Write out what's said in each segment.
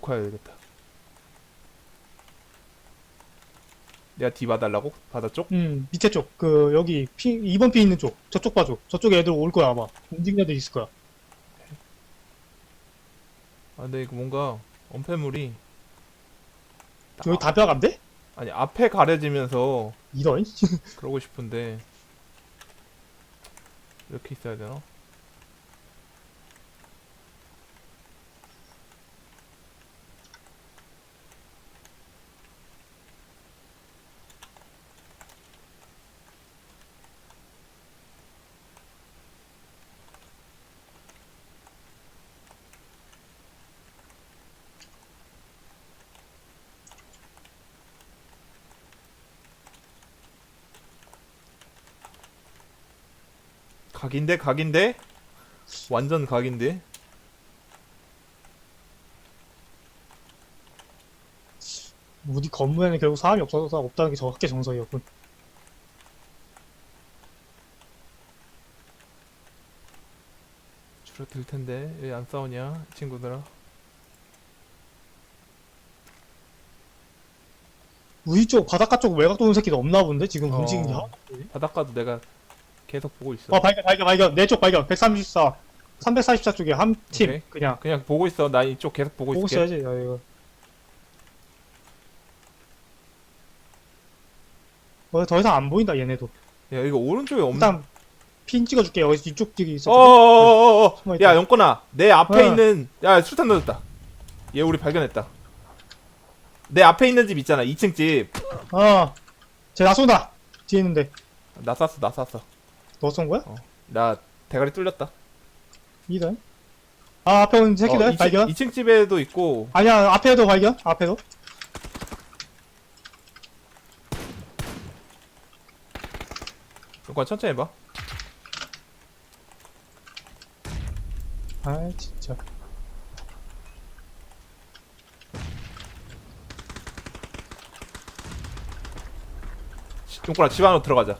녹화해야겠다. 내가 D 봐달라고? 바다 쪽? 음 밑에 쪽 그 여기 피 2번 피 있는 쪽 저쪽 봐줘 저쪽에 애들 올 거야 아마 움직이는 애들 있을 거야 아 근데 이거 뭔가 언패물이 여기 다 벼간대? 아니 앞에 가려지면서 이런 그러고 싶은데 이렇게 있어야 되나? 각인데 각인데? 완전 각인데? 우리 건물에는 결국 사람이 없어서 없다는 게 정확히 정석이었군. 줄어들 텐데. 왜 안 싸우냐 이 친구들아? 우리 쪽 바닷가 쪽 외곽 도는 새끼도 없나 본데? 지금 어. 없네. 바닷가도 내가 계속 보고 있어. 어 발견 발견 발견. 내 쪽 발견. 134 344 쪽에 한팀 오케이. 그냥. 그냥 보고 있어. 나 이쪽 계속 보고, 보고 있을게. 있어야지 야, 이거. 어, 더 이상 안 보인다 얘네도. 야 이거 오른쪽에 없는 일단 핀 찍어줄게. 여기 이쪽 뒤에 있어 어어어어어 숨어 있다. 야 영건아. 내 앞에 어. 있는 야 수탄 넣었다. 얘 우리 발견했다. 내 앞에 있는 집 있잖아. 2층 어쟤나 쏜다. 뒤에 있는데. 집나 쐈어 나 쐈어 너 쏜 거야? 나 대가리 뚫렸다. 이런. 아 앞에 오는 새끼들 어, 2층, 발견? 2층 집에도 있고. 아니야 앞에도 발견 앞에도. 영건 천천히 해봐. 아 진짜. 용건아 집 안으로 들어가자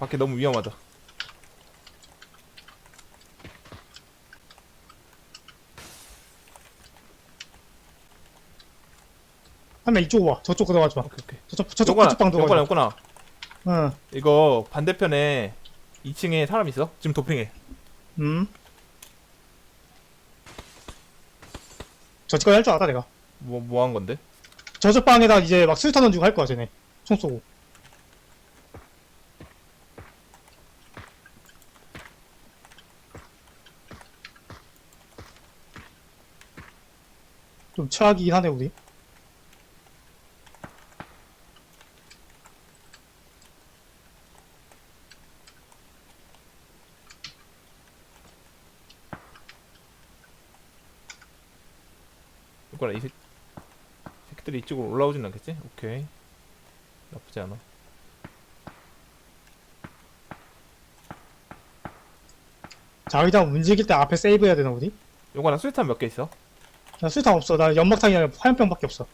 밖에 너무 위험하다. 한명 이쪽 와. 저쪽 들어가지 마. 오케이 오케이. 저쪽 저쪽 저쪽 방 영건아 들어가지 영건아. 마 응. 이거 반대편에 2층에 사람 있어? 지금 도핑해. 음. 저지까지 할 줄 알아 내가. 뭐 뭐 한 건데? 저쪽 방에다 이제 막 수류탄 던지고 할 거야 쟤네. 총 쏘고 좀 최악이긴 하네 우리 영건아 이 새, 새끼들이 이쪽으로 올라오진 않겠지? 오케이 나쁘지 않아 자기장 움직일 때 앞에 세이브 해야 되나 우리? 영건아 수류탄 몇 개 있어? 나 수류탄 없어. 나 연막탄이 아니라 화염병밖에 없어.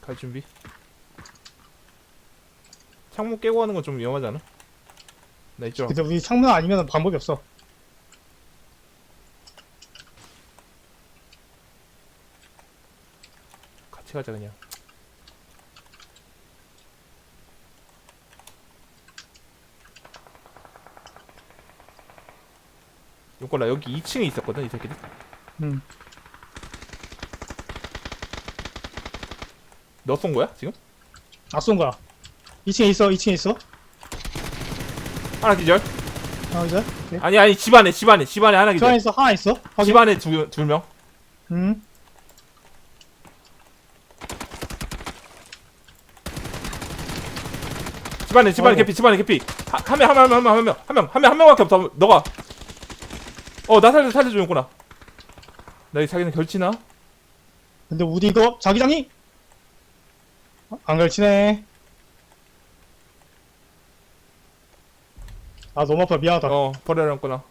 갈 준비. 창문 깨고 하는 건 좀 위험하지 않아? 나 이쪽 근데 우리 창문 아니면 방법이 없어. 같이 가자 그냥 용건아 여기 2층에 있었거든 이 새끼들. 음. 너쏜 거야 지금? 아쏜 거야. 2층에 있어 2층에 있어. 하나 기절. 아 이제 오케이. 아니 아니 집 안에 집 안에 집 안에 하나 그 안에 기절. 있어 하나 있어? 확인. 집 안에 두, 두명. 음. 집 안에 집 안에 아이고. 개피 집 안에 개피. 한 명 한 명 한 명 한 명 한 명 한 명 한 명밖에 없어. 너가 어 나 살려 살려줘 용건아 나이 자기는 결치나? 근데 이거 자기장이? 어, 안 걸치네. 아 너무 아파. 미안하다. 어 버려라 용건아.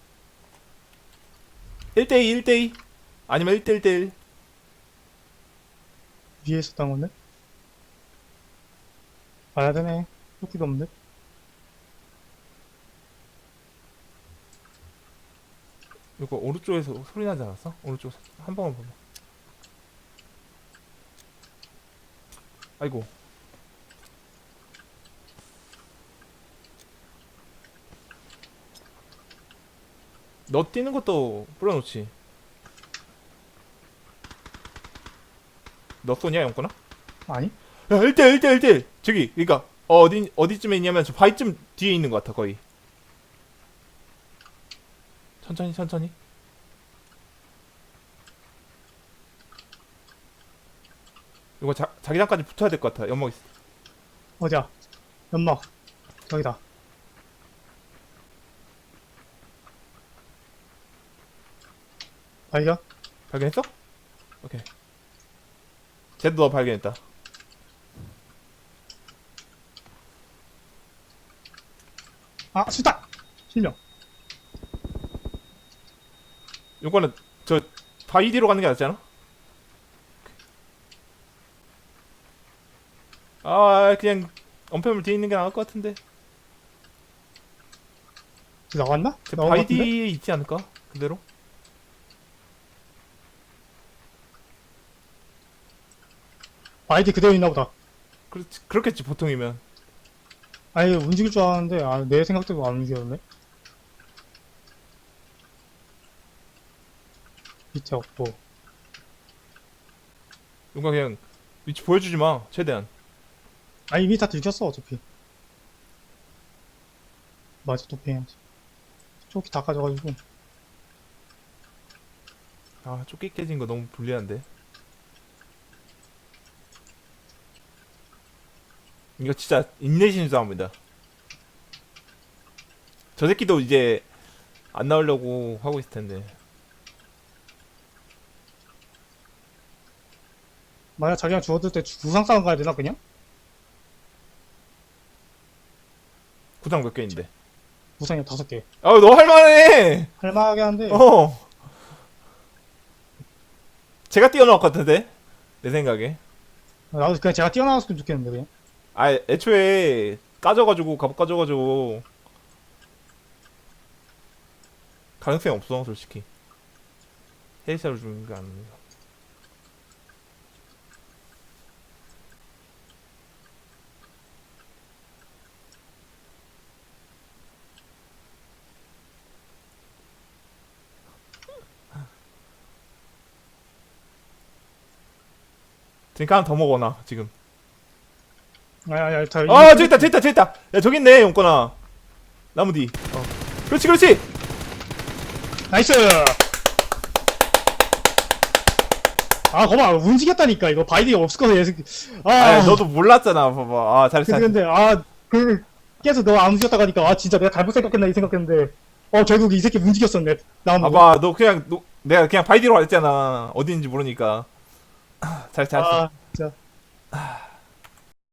1대2 1대2 아니면 1대1대1 위에 있었던 건데 봐야 되네. 토끼도 없는 이거 오른쪽에서 소리 나지 않았어? 오른쪽 한 번만 봐봐. 아이고. 너 뛰는 것도 뿌려놓지. 너 쏘냐 영구나? 아니? 야 1대 1대 1대 저기 그니까 어, 어디 어디쯤에 있냐면 저 바위쯤 뒤에 있는 것 같아 거의. 천천히 천천히. 이거 자, 자기장까지 붙어야 될 것 같아. 연막 있어. 어디야? 연막. 저기다. 발견? 발견했어? 오케이. 쟤도 너 발견했다. 아, 수다! 실명. 이거는 저 바위 뒤로 가는 게 낫지 않아? 아 그냥 엄폐물 뒤에 있는 게 나을 것 같은데. 저 나왔나? 저 나온 것 바위 같은데? 뒤에 있지 않을까? 그대로? 아이디 그대로 있나 보다. 그렇지, 그렇겠지 보통이면. 아니, 움직일 줄 알았는데, 아, 내 생각대로 안 움직였네. 밑에 없고. 뭔가 그냥 위치 보여주지 마 최대한. 아니, 이미 다 들켰어, 어차피. 맞아, 또 패야지. 쪽이 다 가져가지고. 아 쫓기 깨진 거 너무 불리한데. 이거 진짜 인내심 싸움이다. 저 새끼도 이제 안 나오려고 하고 있을 텐데. 만약 자기가 죽었을 때 구상 싸움 가야 되나, 그냥? 구상 몇 개인데. 구상이 다섯 개. 아너 할만해. 할만하게 한데, 어. 제가 뛰어나올 것 같은데 내 생각에. 나도 그냥 제가 뛰어나왔으면 좋겠는데, 그냥. 아 애초에 까져가지고 갑 까져가지고 가능성이 없어 솔직히 헤이샤를 주는 게 아니야 그러니까 하나 더 먹어놔 지금 아니, 아니, 아니, 다. 아 저기 있다 저기 있다 저기 있다 야 저기 있네 용건아 나무 뒤 어. 그렇지 그렇지 나이스! 아, 거봐, 움직였다니까, 이거. 바이디가 없을 거야, 얘. 아, 아 너도 몰랐잖아 봐봐 아 잘했어 근데. 근데, 아, 그, 계속 너 안 움직였다 가니까, 아, 진짜 내가 잘못 생각했나, 이 생각했는데, 어, 결국 이 새끼 움직였었네. 나무. 봐봐 너 그냥 너, 내가 그냥 바이디로 왔잖아 어디 있는지 모르니까 잘 잘했어 아, 진짜.